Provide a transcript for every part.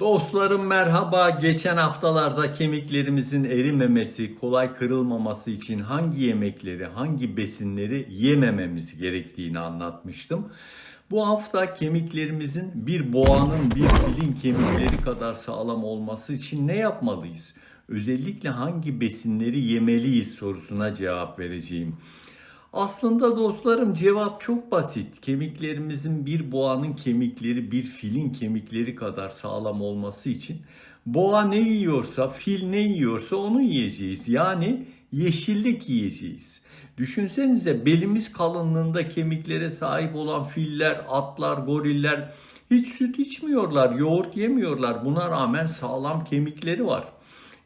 Dostlarım merhaba. Geçen haftalarda kemiklerimizin erimemesi, kolay kırılmaması için hangi yemekleri, hangi besinleri yemememiz gerektiğini anlatmıştım. Bu hafta kemiklerimizin bir boğanın, bir filin kemikleri kadar sağlam olması için ne yapmalıyız? Özellikle hangi besinleri yemeliyiz sorusuna cevap vereceğim. Aslında dostlarım cevap çok basit. Kemiklerimizin bir boğanın kemikleri bir filin kemikleri kadar sağlam olması için boğa ne yiyorsa, fil ne yiyorsa onu yiyeceğiz. Yani yeşillik yiyeceğiz. Düşünsenize belimiz kalınlığında kemiklere sahip olan filler, atlar, goriller hiç süt içmiyorlar, yoğurt yemiyorlar. Buna rağmen sağlam kemikleri var.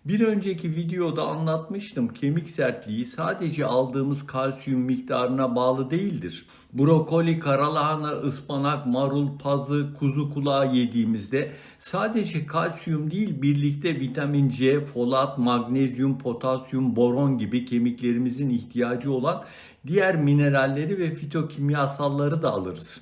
Bir önceki videoda anlatmıştım kemik sertliği sadece aldığımız kalsiyum miktarına bağlı değildir. Brokoli, karalahana, ıspanak, marul, pazı, kuzu kulağı yediğimizde sadece kalsiyum değil birlikte vitamin C, folat, magnezyum, potasyum, boron gibi kemiklerimizin ihtiyacı olan diğer mineralleri ve fitokimyasalları da alırız.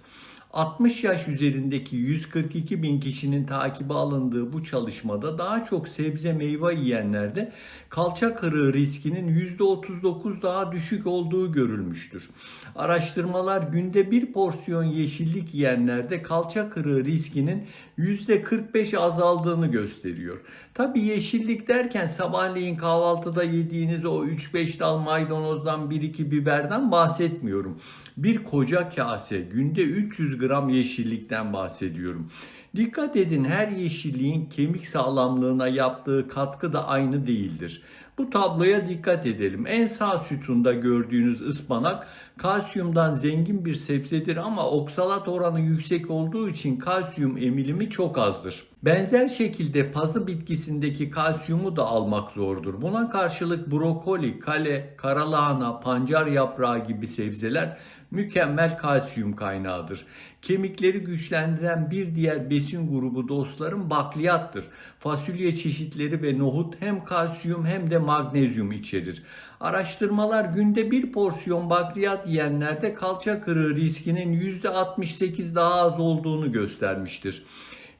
60 yaş üzerindeki 142 bin kişinin takibe alındığı bu çalışmada daha çok sebze meyve yiyenlerde kalça kırığı riskinin %39 daha düşük olduğu görülmüştür. Araştırmalar günde bir porsiyon yeşillik yiyenlerde kalça kırığı riskinin %45 azaldığını gösteriyor. Tabi yeşillik derken sabahleyin kahvaltıda yediğiniz o 3-5 dal maydanozdan 1-2 biberden bahsetmiyorum. Bir koca kase günde 300 gram yeşillikten bahsediyorum. Dikkat edin her yeşilliğin kemik sağlamlığına yaptığı katkı da aynı değildir. Bu tabloya dikkat edelim. En sağ sütunda gördüğünüz ıspanak kalsiyumdan zengin bir sebzedir ama oksalat oranı yüksek olduğu için kalsiyum emilimi çok azdır. Benzer şekilde pazı bitkisindeki kalsiyumu da almak zordur. Buna karşılık brokoli, kale, karalahana, pancar yaprağı gibi sebzeler mükemmel kalsiyum kaynağıdır. Kemikleri güçlendiren bir diğer besin grubu dostlarım bakliyattır. Fasulye çeşitleri ve nohut hem kalsiyum hem de magnezyum içerir. Araştırmalar günde bir porsiyon bakliyat yiyenlerde kalça kırığı riskinin %68 daha az olduğunu göstermiştir.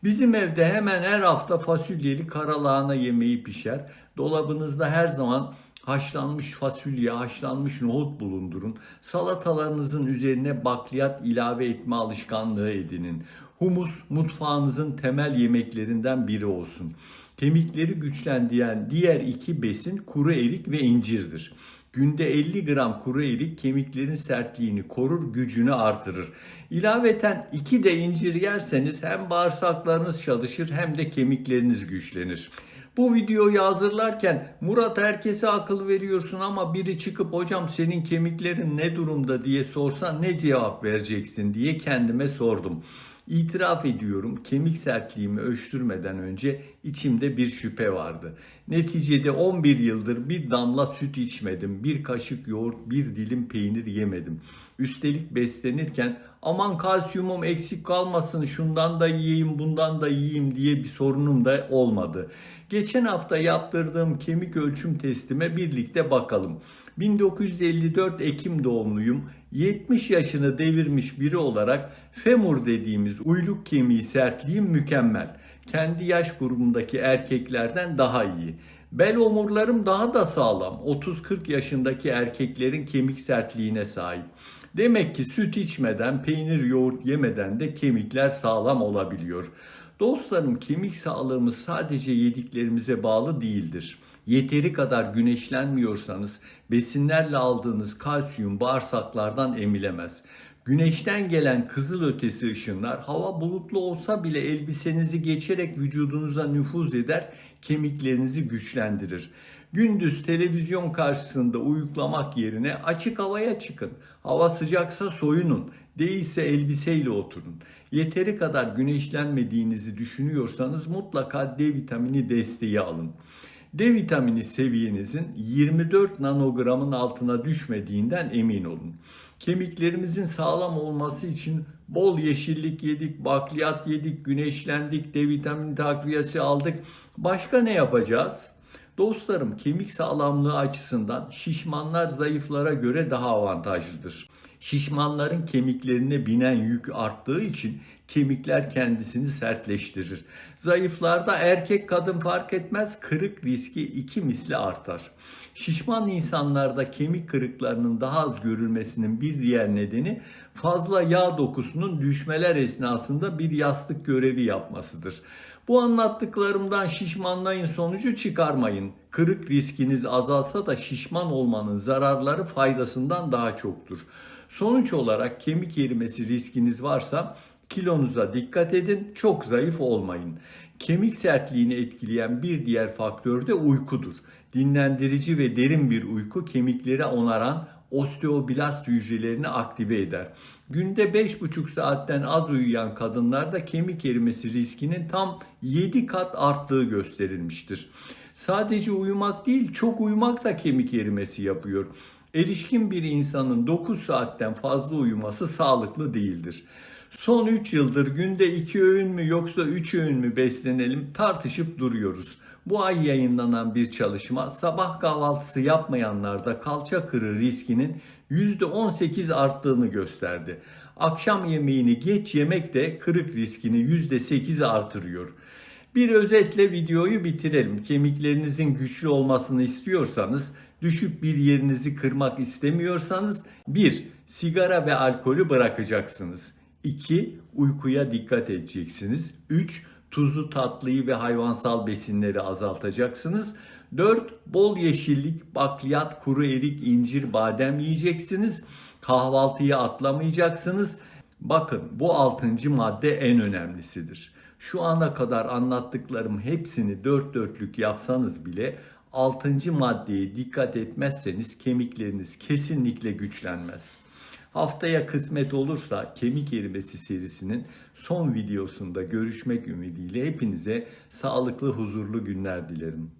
Bizim evde hemen her hafta fasulyeli karalahana yemeği pişer. Dolabınızda her zaman haşlanmış fasulye, haşlanmış nohut bulundurun. Salatalarınızın üzerine bakliyat ilave etme alışkanlığı edinin. Humus mutfağınızın temel yemeklerinden biri olsun. Kemikleri güçlendiren diğer iki besin kuru erik ve incirdir. Günde 50 gram kuru erik kemiklerin sertliğini korur, gücünü artırır. İlaveten 2 de incir yerseniz hem bağırsaklarınız çalışır hem de kemikleriniz güçlenir. Bu videoyu hazırlarken Murat herkese akıl veriyorsun ama biri çıkıp hocam senin kemiklerin ne durumda diye sorsa ne cevap vereceksin diye kendime sordum. İtiraf ediyorum kemik sertliğimi ölçtürmeden önce içimde bir şüphe vardı. Neticede 11 yıldır bir damla süt içmedim, bir kaşık yoğurt, bir dilim peynir yemedim. Üstelik beslenirken aman kalsiyumum eksik kalmasın şundan da yiyeyim bundan da yiyeyim diye bir sorunum da olmadı. Geçen hafta yaptırdığım kemik ölçüm testime birlikte bakalım. 1954 Ekim doğumluyum. 70 yaşını devirmiş biri olarak femur dediğimiz uyluk kemiği sertliğim mükemmel. Kendi yaş grubundaki erkeklerden daha iyi. Bel omurlarım daha da sağlam. 30-40 yaşındaki erkeklerin kemik sertliğine sahip. Demek ki süt içmeden, peynir, yoğurt yemeden de kemikler sağlam olabiliyor. Dostlarım kemik sağlığımız sadece yediklerimize bağlı değildir. Yeteri kadar güneşlenmiyorsanız besinlerle aldığınız kalsiyum bağırsaklardan emilemez. Güneşten gelen kızıl ötesi ışınlar hava bulutlu olsa bile elbisenizi geçerek vücudunuza nüfuz eder, kemiklerinizi güçlendirir. Gündüz televizyon karşısında uyuklamak yerine açık havaya çıkın. Hava sıcaksa soyunun. Değilse elbiseyle oturun. Yeteri kadar güneşlenmediğinizi düşünüyorsanız mutlaka D vitamini desteği alın. D vitamini seviyenizin 24 nanogramın altına düşmediğinden emin olun. Kemiklerimizin sağlam olması için bol yeşillik yedik, bakliyat yedik, güneşlendik, D vitamini takviyesi aldık. Başka ne yapacağız? Dostlarım kemik sağlamlığı açısından şişmanlar zayıflara göre daha avantajlıdır. Şişmanların kemiklerine binen yük arttığı için kemikler kendisini sertleştirir. Zayıflarda erkek kadın fark etmez kırık riski iki misli artar. Şişman insanlarda kemik kırıklarının daha az görülmesinin bir diğer nedeni fazla yağ dokusunun düşmeler esnasında bir yastık görevi yapmasıdır. Bu anlattıklarımdan şişmanlayın sonucu çıkarmayın. Kırık riskiniz azalsa da şişman olmanın zararları faydasından daha çoktur. Sonuç olarak kemik erimesi riskiniz varsa kilonuza dikkat edin, çok zayıf olmayın. Kemik sertliğini etkileyen bir diğer faktör de uykudur. Dinlendirici ve derin bir uyku kemikleri onaran osteoblast hücrelerini aktive eder. Günde 5,5 saatten az uyuyan kadınlarda kemik erimesi riskinin tam 7 kat arttığı gösterilmiştir. Sadece uyumak değil, çok uyumak da kemik erimesi yapıyor. Erişkin bir insanın 9 saatten fazla uyuması sağlıklı değildir. Son 3 yıldır günde 2 öğün mü yoksa 3 öğün mü beslenelim tartışıp duruyoruz. Bu ay yayınlanan bir çalışma sabah kahvaltısı yapmayanlarda kalça kırığı riskinin %18 arttığını gösterdi. Akşam yemeğini geç yemek de kırık riskini %8 artırıyor. Bir özetle videoyu bitirelim. Kemiklerinizin güçlü olmasını istiyorsanız, düşüp bir yerinizi kırmak istemiyorsanız 1. Sigara ve alkolü bırakacaksınız. 2. Uykuya dikkat edeceksiniz. 3. Tuzlu tatlıyı ve hayvansal besinleri azaltacaksınız. 4. Bol yeşillik, bakliyat, kuru erik, incir, badem yiyeceksiniz. Kahvaltıyı atlamayacaksınız. Bakın bu altıncı madde en önemlisidir. Şu ana kadar anlattıklarım hepsini dört dörtlük yapsanız bile altıncı maddeye dikkat etmezseniz kemikleriniz kesinlikle güçlenmez. Haftaya kısmet olursa kemik erimesi serisinin son videosunda görüşmek ümidiyle hepinize sağlıklı huzurlu günler dilerim.